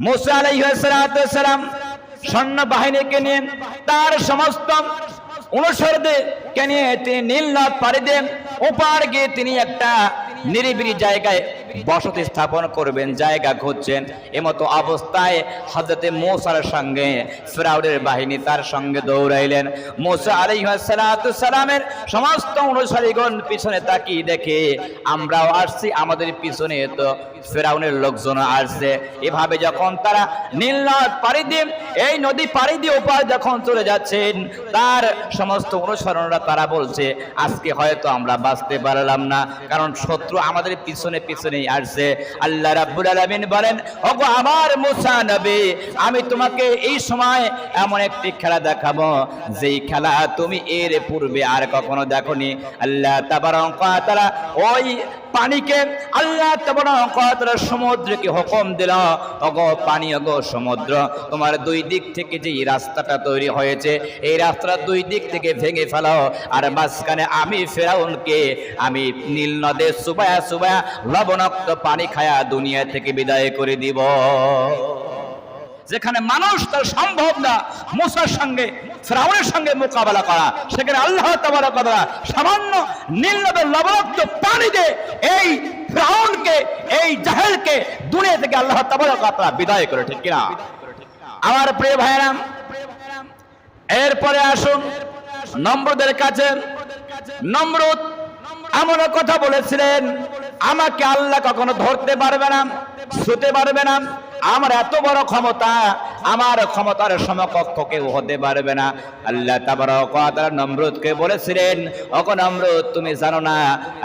মুসা আলাইসালাম সৈন্য বাহিনীকে নিয়ে তার সমস্ত অনুসরদেরকে নিয়ে তিনি নীল নদ পাড়ি দেন। ওপার গিয়ে তিনি একটা নিরিবিলি জায়গায় বসতি স্থাপন করবেন, জায়গা খুঁজছেন। এমতো অবস্থায় হজরতে মোসার সঙ্গে, ফেরাউনের বাহিনী তার সঙ্গে দৌড়াইলেন। মোসা আলাইসালামের সমস্ত অনুসারীগণ পিছনে তাকিয়ে দেখে, আমরাও আসছি, আমাদের পিছনে তো ফেরাউনের লোকজন আসছে। এভাবে যখন তারা নীল নদ পাড়ি দিয়ে এই নদী পাড়ি দিয়ে ওপার যখন চলে যাচ্ছেন, তার সমস্ত অনুসরণরা তারা বলছে, আজকে হয়তো আমরা বাঁচতে পারলাম না, কারণ শত্রু আমাদের পিছনে পিছনেই আসছে। আল্লাহ রাব্বুল আলামিন বলেন, ওগো আমার মুসা নবী, আমি তোমাকে এই সময় এমন একটি খেলা দেখাবো, যেই খেলা তুমি এর পূর্বে আর কখনো দেখোনি। আল্লাহ তাবারক তাআলা ওই পানিকে আল্লাহ তাআলা সমুদ্রকে হুকুম দিল। ওগো পানি, ওগো সমুদ্র, তোমার দুই দিক থেকে যে রাস্তাটা তৈরি হয়েছে, এই রাস্তাটা দুই দিক থেকে ভেঙে ফেলাও আর মাঝখানে আমি ফেরাউনকে, আমি নীল নদে সুবায়া সুবায়া লবণাক্ত পানি খায়া দুনিয়া থেকে বিদায় করে দিব। যেখানে মানুষ তার সম্ভব না, মুসার সঙ্গে ফ্রাউনের সঙ্গে মোকাবেলা করা, সেখানে আল্লাহ তাবারা কথা সামান্য নীল নদের লবণাক্ত পানি দিয়ে এই ফ্রাউনকে, এই জাহেলকে দুনিয়া থেকে আল্লাহ তাবারা কথা বিদায় করে, ঠিক কিনা? আমার প্রিয় ভাইরাম এরপরে আসুন নম্রদের কাছে। নম্রত এমন কথা বলেছিলেন, আমাকে আল্লাহ কখনো ধরতে পারবে না শুতে পারবে না। আমার এত বড় ক্ষমতা আমার ক্ষমতার সমকক্ষ কেউ হতে পারবে না। আল্লাহ তাবারক ওয়া তাআলা নমরুদকে বলেছিলেন অক নমরুদ, তুমি জানো না,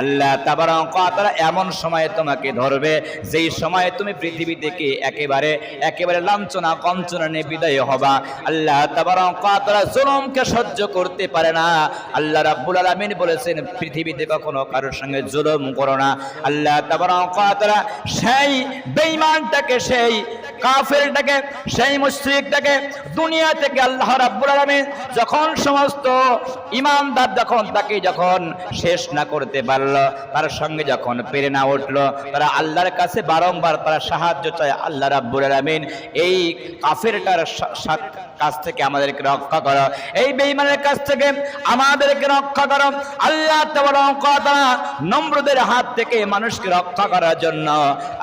আল্লাহ তাবারক ওয়া তাআলা এমন সময়ে তোমাকে ধরবে, যেই সময়ে তুমি পৃথিবী থেকে একেবারে একেবারে লাঞ্ছনা, কঞ্চনা নিয়ে বিদায় হবা। আল্লাহ তাবারক ওয়া তাআলা জুলুমকে সহ্য করতে পারে না। আল্লাহ রাব্বুল আলামিন বলেছেন, পৃথিবীতে কখনো কারোর সঙ্গে জুলুম করো না। আল্লাহ তাবারক ওয়া তাআলা সেই বেঈমানটাকে সেই কাফেরটাকে, সেই মুশরিকটাকে দুনিয়া থেকে আল্লাহ রাব্বুল আলামিন যখন সমস্ত ইমানদার যখন তাকে যখন শেষ না করতে পারল, তার সঙ্গে যখন পেরে না উঠল, তারা আল্লাহর কাছে বারংবার তারা সাহায্য চায়, আল্লাহ রাব্বুল আলামিন এই কাফেরটার কাছ থেকে আমাদেরকে রক্ষা করো। এই বেঈমানের কাছ থেকে আমাদেরকে রক্ষা করো। আল্লাহ তাআলা নম্রদের হাত থেকে মানুষকে রক্ষা করার জন্য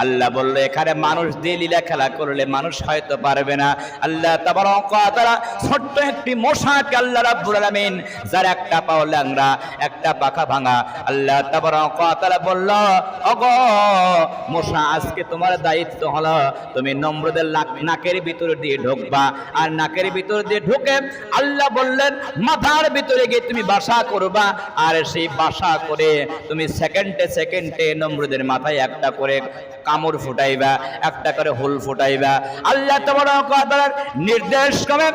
আল্লাহ বলল, এখানে মানুষ দিয়ে লীলা খেলা করলে মানুষ হয়তো পারবে না। আল্লাহ তাআলা ছোট্ট একটি মশাকে আল্লাহ রাব্বুল আলামিন, যার একটা পাও ল্যাংড়া একটা পাখা ভাঙা। আল্লাহ তাআলা বলল, ওগো, মশা, আজকে তোমার দায়িত্ব হলো তুমি নম্রদের নাকের ভিতরে দিয়ে ঢুকবা। আর নাকের ভিতর দিয়ে ঢুকে আল্লাহ বললেন, মাথার ভিতরে গিয়ে তুমি বাসা করবা। আর সেই বাসা করে তুমি সেকেন্ডে সেকেন্ডে নম্রদের মাথায় একটা করে কামড় ফুটাইবা, একটা করে হুল ফুটাইবা। আল্লাহ তোমার নির্দেশ ক্রমে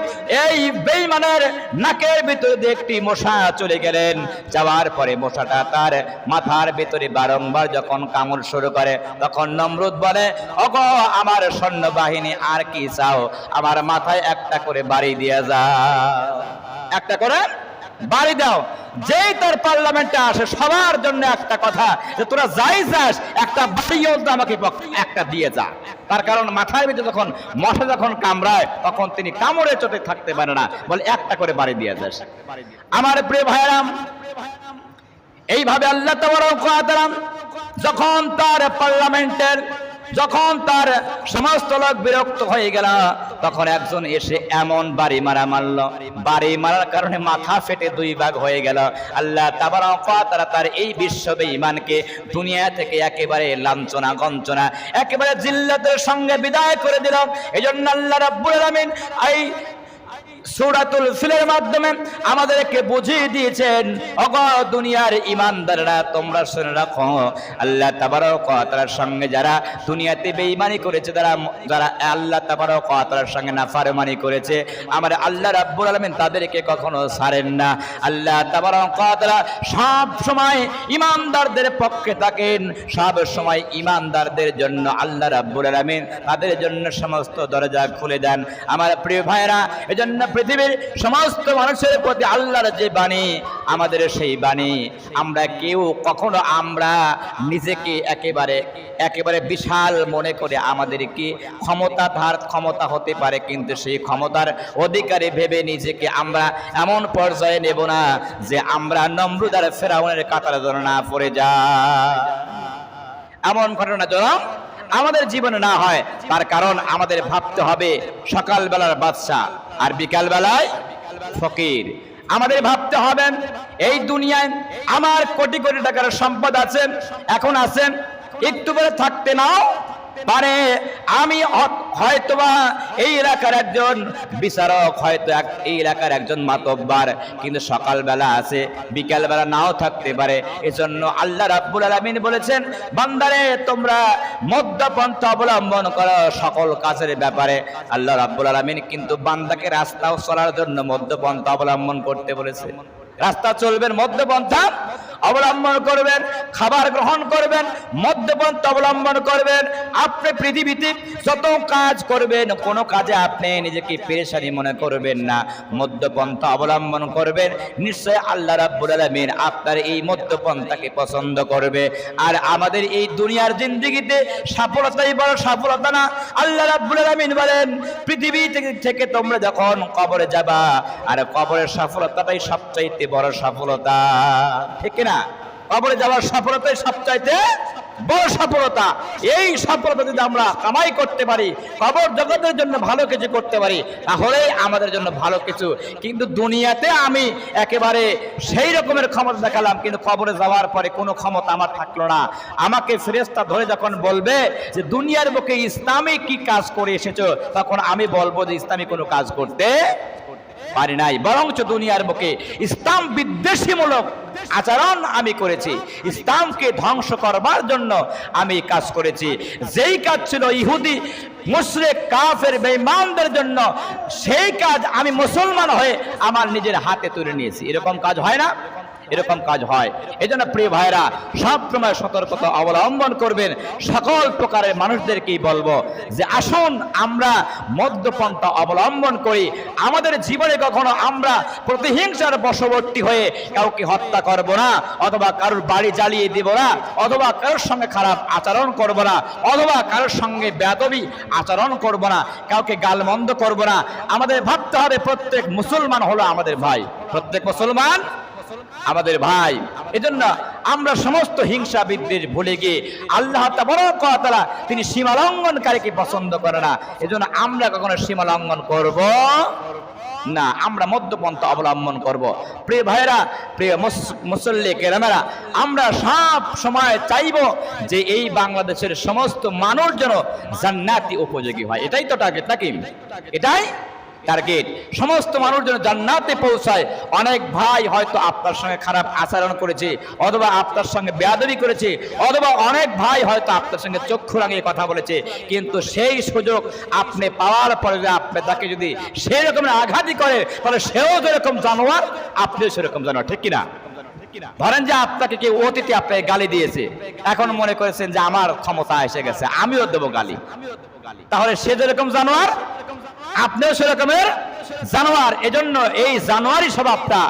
এই বেইমানের নাকের ভিতরে একটি মশা চলে গেলেন। যাওয়ার পরে মশাটা তার মাথার ভিতরে বারংবার যখন কামড় শুরু করে, তখন নমরুদ বলে, ওগো, আমার সৈন্যবাহিনী, আর কি চাও? আমার মাথায় একটা করে বাড়ি দিয়ে যাও। একটা করে বাড়ি দাও। যেই তার পার্লামেন্টে আসে, সবার জন্য একটা কথা, যে তোরা যাই যাস, একটা বাড়িও আমাকে একটা দিয়ে যা। তার কারণ মাথার ভিতরে যখন মশা যখন কামড়ায়, তখন তিনি কামড়ে চোটে থাকতে পারে না। বলে, একটা করে বাড়ি দিয়ে যাস। আমার প্রিয় ভাইরাম এইভাবে আল্লাহ তাআলা যখন তার পার্লামেন্টের যখন তার সমস্ত লোক বিরক্ত হয়ে গেল, তখন একজন এসে এমন বাড়ি মারা মারল। বাড়ি মারার কারণে মাথা ফেটে দুই ভাগ হয়ে গেল। আল্লাহ তারা তার এই বিশ্ব ইমানকে দুনিয়া থেকে একেবারে লাঞ্ছনা গঞ্চনা একেবারে জিল্লাতের সঙ্গে বিদায় করে দিল। এই জন্য আল্লাহ রাব্বুল আলামিন এই সূরাতুল ফিলের মাধ্যমে আমাদেরকে বুঝিয়ে দিয়েছেন, অগ দুনিয়ার ইমানদাররা তোমরা শুনে রাখো, আল্লাহ তাবারক ওয়া সঙ্গে যারা দুনিয়াতে বেঈমানি করেছে, যারা যারা আল্লাহ তাবারক ওয়া তাআলার সঙ্গে নাফরমানি করেছে, আমার আল্লাহ রাব্বুল আলামিন তাদেরকে কখনো ছাড়েন না। আল্লাহ ওয়া তাআলা সব সময় ইমানদারদের পক্ষে থাকেন, সব সময় ইমানদারদের জন্য আল্লাহ রাব্বুল আলামিন তাদের জন্য সমস্ত দরজা খুলে দেন। আমার প্রিয় ভাইরা এজন্য পৃথিবীর সমস্ত মানুষের প্রতি আল্লাহর যে বাণী, আমাদের সেই বাণী। আমরা কেউ কখনো আমরা নিজেকে একেবারে একেবারে বিশাল মনে করে আমাদের কি ক্ষমতা ধার ক্ষমতা হতে পারে, কিন্তু সেই ক্ষমতার অধিকারী ভেবে নিজেকে আমরা এমন পর্যায়ে নেব না যে আমরা নম্রদার ফেরাউনের কাতার যেন না পড়ে যা এমন ঘটনা যেন আমাদের জীবনে না হয়, তার কারণ আমাদের ভাবতে হবে সকালবেলার বাদশাহ। আর বিকাল বেলায় ফকির। আমাদের ভাবতে হবে, এই দুনিয়ায় আমার কোটি কোটি টাকার সম্পদ আছে, এখন আছেন একটু করে থাকতে নাও পারে, আমি হয়তোবা এই এলাকার একজন বিচারক, হয়তো এক- এই এলাকার একজন মাতব্বার, কিন্তু সকালবেলা আছে, বিকালবেলা নাও থাকতে পারে। এজন্য আল্লাহ রাব্বুল আলামিন বলেছেন, বান্দারে, তোমরা মধ্যপন্থা অবলম্বন করো সকল কাজের ব্যাপারে। আল্লাহ রাব্বুল আলামিন কিন্তু বান্দাকে রাস্তাও চলার জন্য মধ্যপন্থা অবলম্বন করতে বলেছে। রাস্তা চলবেন মধ্যপন্থা অবলম্বন করবেন, খাবার গ্রহণ করবেন মধ্যপন্থা অবলম্বন করবেন। আপনি পৃথিবীতে যত কাজ করবেন, কোনো কাজে আপনি নিজেকে পেরেশানি মনে করবেন না। মধ্যপন্থা অবলম্বন করবেন, নিশ্চয় আল্লাহ রাব্বুল আলামিন আপনার এই মধ্যপন্থাকে পছন্দ করবে। আর আমাদের এই দুনিয়ার জিন্দগিতে সফলতাই বড় সফলতা না। আল্লাহ রাব্বুল আলামিন বলেন, পৃথিবী থেকে থেকে তোমরা যখন কবরে যাবা, আর কবরের সফলতাটাই সবচাইতে বড় সফলতা। ঠিক না কবরে যাওয়ার সফলতাই সবচাইতে বড় সফলতা। এই সফলতা যদি আমরা কামাই করতে পারি কবর জগতের জন্য ভালো কিছু করতে পারি তাহলে আমাদের জন্য ভালো কিছু। কিন্তু দুনিয়াতে আমি একেবারে সেই রকমের ক্ষমতা দেখালাম, কিন্তু কবরে যাওয়ার পরে কোনো ক্ষমতা আমার থাকল না। আমাকে ফেরেস্তা ধরে যখন বলবে যে, দুনিয়ার বুকে ইসলামে কি কাজ করে এসেছ? তখন আমি বলব যে, ইসলামী কোনো কাজ করতে পারি নাই। বরঞ্চ দুনিয়ার বুকে ইসলাম বিদ্বেষীমূলক আচরণ আমি করেছি। ইসলামকে ধ্বংস করবার জন্য আমি কাজ করেছি। যেই কাজ ছিল ইহুদি মুসরে কাফের বেমানদের জন্য, সেই কাজ আমি মুসলমান হয়ে আমার নিজের হাতে তুলে নিয়েছি। এরকম কাজ হয় না। এরকম কাজ হয়। এই জন্য প্রিয় ভাইরা সবসময় সতর্কতা অবলম্বন করবেন। সকল প্রকারের মানুষদেরকেই বলব যে, আসুন আমরা মদ্যপন্থা অবলম্বন করি। আমাদের জীবনে কখনো আমরা প্রতিহিংসার বশবর্তী হয়ে কাউকে হত্যা করব না, অথবা কারোর বাড়ি জ্বালিয়ে দিব না, অথবা কারোর সঙ্গে খারাপ আচরণ করব না, অথবা কারোর সঙ্গে বেদবি আচরণ করব না, কাউকে গালমন্দ করব না। আমাদের ভাবতে হবে প্রত্যেক মুসলমান হলো আমাদের ভাই। প্রত্যেক মুসলমান আমাদের ভাই, এজন্য আমরা সমস্ত হিংসা বিদ্বেষ ভুলে গিয়ে আল্লাহ তালা তিনি সীমা লঙ্ঘনকারীকে পছন্দ করে না। এজন্য আমরা কখনো সীমা লঙ্ঘন করব না, আমরা মধ্যপন্থা অবলম্বন করব। প্রিয় ভাইরা প্রিয় মুস- মুসল্লি কেরামেরা, আমরা সব সময় চাইব যে এই বাংলাদেশের সমস্ত মানুষ যেন জান্নাতি উপযোগী হয়। এটাই তো টার্গেট নাকি? এটাই টার্গেট সমস্ত মানুষ যেন জান্নাতে পৌঁছায়। অনেক ভাই হয়তো আপনার সঙ্গে খারাপ আচরণ করেছে, অথবা আপনার সঙ্গে বেয়াদবি করেছে, অথবা অনেক ভাই হয়তো আপনার সঙ্গে চক্ষু রাঙিয়ে কথা বলেছে। কিন্তু সেই সুযোগ আপনি পাওয়ার পরে আপনি তাকে যদি সেই রকমের আঘাতই করে, তাহলে সেও যেরকম জানোয়ার, আপনিও সেরকম জানোয়ার, ঠিক কিনা? ধরেন যে আপনাকে কেউ অতিথি আপনাকে গালি দিয়েছে, এখন মনে করেছেন যে আমার ক্ষমতা এসে গেছে, আমিও দেবো গালি। তাহলে সে যেরকম জানোয়ার আপনিও সেরকমের জানোয়ার এজন্য এই জানোয়ারি স্বভাবটা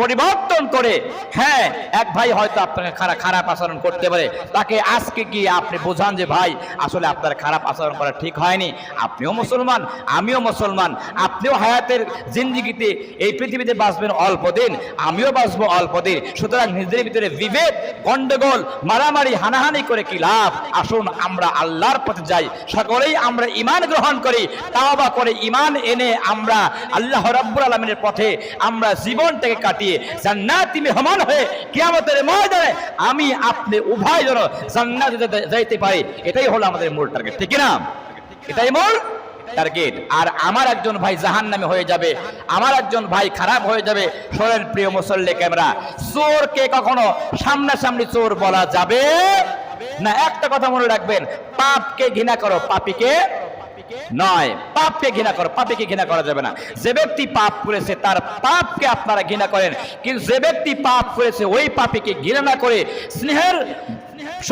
পরিবর্তন করে হ্যাঁ এক ভাই হয়তো আপনাকে খারাপ খারাপ আচরণ করতে পারে। তাকে আজকে গিয়ে আপনি বোঝান যে, ভাই, আসলে আপনার খারাপ আচরণ করা ঠিক হয়নি। আপনিও মুসলমান, আমিও মুসলমান। আপনিও হায়াতের জিন্দিগিতে এই পৃথিবীতে বাঁচবেন অল্প দিন, আমিও বাঁচবো অল্প দিন। সুতরাং নিজেদের ভিতরে বিভেদ, গন্ডগোল, মারামারি, হানাহানি করে কি লাভ? আসুন আমরা আল্লাহর পথে যাই। সকলেই আমরা ইমান গ্রহণ করি, তাওবা করে ইমান এনে আমরা আল্লাহ রাব্বুল আলমিনের পথে আমরা জীবনটাকে কাটিয়ে জান্নাতি মেহমান হয়ে কিয়ামতের ময়দানে আমি আপনি উভয় জন জান্নাতে যাইতে পারি। এটাই হলো আমাদের মূল টার্গেট ঠিক না এটাই মূল টার্গেট আর আমার একজন ভাই জাহান নামে হয়ে যাবে। আমার একজন ভাই খারাপ হয়ে যাবে। শোনেন প্রিয় মুসল্লি ক্যামেরা, চোরকে কখনো সামনাসামনি চোর বলা যাবে না। একটা কথা মনে রাখবেন, পাপকে ঘৃণা করো, পাপিকে নয়, পাপকে ঘৃণা করো, পাপকে ঘৃণা করা যাবে না। যে ব্যক্তি পাপ করেছে, তার পাপকে আপনারা ঘৃণা করেন। কিন্তু যে ব্যক্তি পাপ করেছে, ওই পাপিকে ঘৃণা না করে স্নেহের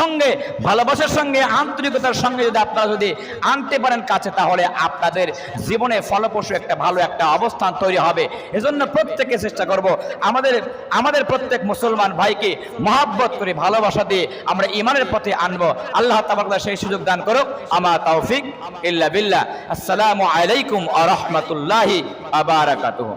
সঙ্গে, ভালোবাসার সঙ্গে, আন্তরিকতার সঙ্গে যদি আপনারা যদি আনতে পারেন কাছে, তাহলে আপনাদের জীবনে ফলপ্রসূ একটা ভালো একটা অবস্থান তৈরি হবে। এজন্য প্রত্যেকে চেষ্টা করব, আমাদের আমাদের প্রত্যেক মুসলমান ভাইকে মহাব্বত করে, ভালোবাসা দিয়ে আমরা ইমানের পথে আনব। আল্লাহ তাবারকাল্লাহ সেই সুযোগ দান করুক। আমার তৌফিক ইল্লা বিল্লাহ। আসসালামু আলাইকুম আ রহমতুল্লাহি আবারাকাতুহু